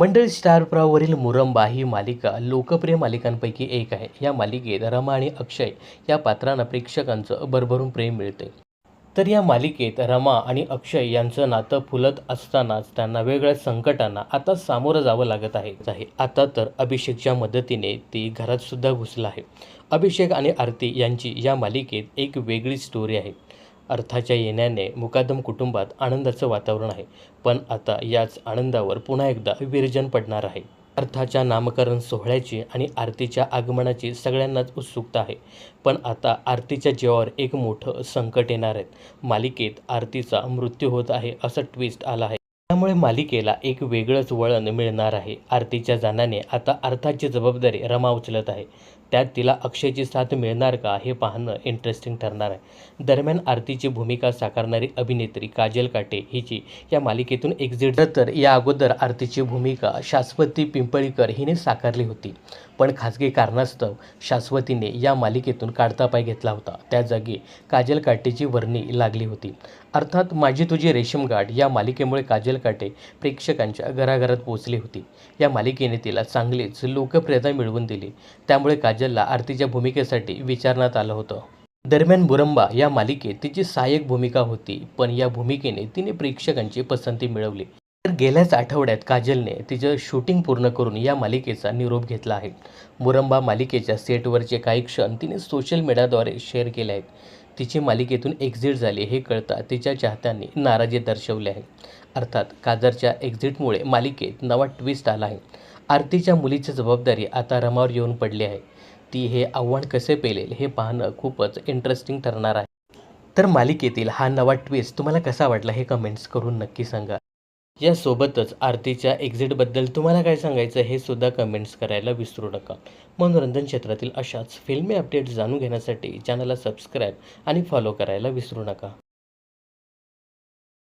मंडळ स्टार प्रवाहवरील मुरंबा ही मालिका लोकप्रिय मालिकांपैकी एक आहे. या मालिकेत रमा आणि अक्षय या पात्रांना प्रेक्षकांचं भरभरून प्रेम मिळते तर या मालिकेत रमा आणि अक्षय यांचं नातं फुलत असतानाच त्यांना वेगळ्या संकटांना आता सामोरं जावं लागत आहे. आहे. आता तर अभिषेकच्या मदतीने ती घरात सुद्धा घुसला आहे. अभिषेक आणि आरती यांची या मालिकेत एक वेगळी स्टोरी आहे. अर्थाच्या येण्याने मुकादम कुटुंबात आनंदाचं वातावरण आहे. पण आता याच आनंदावर पुन्हा एकदा विरजन पडणार आहे. अर्थाच्या नामकरण सोहळ्याची आणि आरतीच्या आगमनाची सगळ्यांनाच उत्सुकता आहे. पण आता आरतीच्या जीवावर एक मोठं संकट येणार आहे. मालिकेत आरतीचा मृत्यू होत आहे असं ट्विस्ट आला आहे. त्यामुळे मालिकेला एक वेगळंच वळण मिळणार आहे. आरतीच्या जाण्याने आता अर्थाची जबाबदारी रमा उचलत आहे. त्यात तिला अक्षयची साथ मिळणार का हे पाहणं इंटरेस्टिंग ठरणार आहे. दरम्यान आरतीची भूमिका साकारणारी अभिनेत्री काजल काटे हिची या मालिकेतून एक्झिट तर या अगोदर आरतीची भूमिका शाश्वती पिंपळीकर हिने साकारली होती. पण खाजगी कारणास्तव शाश्वतीने या मालिकेतून काढता पाय घेतला होता. त्या जागी काजल काटेची वर्णी लागली होती. अर्थात माझी तुझी रेशीमगाठ या मालिकेमुळे काजल काटे प्रेक्षकांच्या घराघरात पोहोचली होती. या मालिकेने तिला चांगलीच लोकप्रियता मिळवून दिली. त्यामुळे काजलला आरतीच्या भूमिकेसाठी विचारण्यात आलं होतं. दरम्यान बुरंबा या मालिकेत तिची सहाय्यक भूमिका होती पण या भूमिकेने तिने प्रेक्षकांची पसंती मिळवली. तर गेल्याच आठवड्यात काजलने तिचं शूटिंग पूर्ण करून या मालिकेचा निरोप घेतला आहे. मुरंबा मालिकेच्या सेटवरचे काही क्षण तिने सोशल मीडियाद्वारे शेअर केले आहेत. तिची मालिकेतून एक्झिट झाली हे कळता तिच्या चाहत्यांनी नाराजी दर्शवली आहे. अर्थात काजरच्या एक्झिटमुळे मालिकेत नवा ट्विस्ट आला आहे. आरतीच्या मुलीची जबाबदारी आता रमावर येऊन पडली आहे. ती हे आव्हान कसे पेलेल हे पाहणं खूपच इंटरेस्टिंग ठरणार आहे. तर मालिकेतील हा नवा ट्विस्ट तुम्हाला कसा वाटला हे कमेंट्स करून नक्की सांगा. यासोबतच आरतीच्या एक्झिटबद्दल तुम्हाला काय सांगायचं हे सुद्धा कमेंट्स करायला विसरू नका. मनोरंजन क्षेत्रातील अशाच फिल्मी अपडेट्स जाणून घेण्यासाठी चॅनलला सबस्क्राईब आणि फॉलो करायला विसरू नका.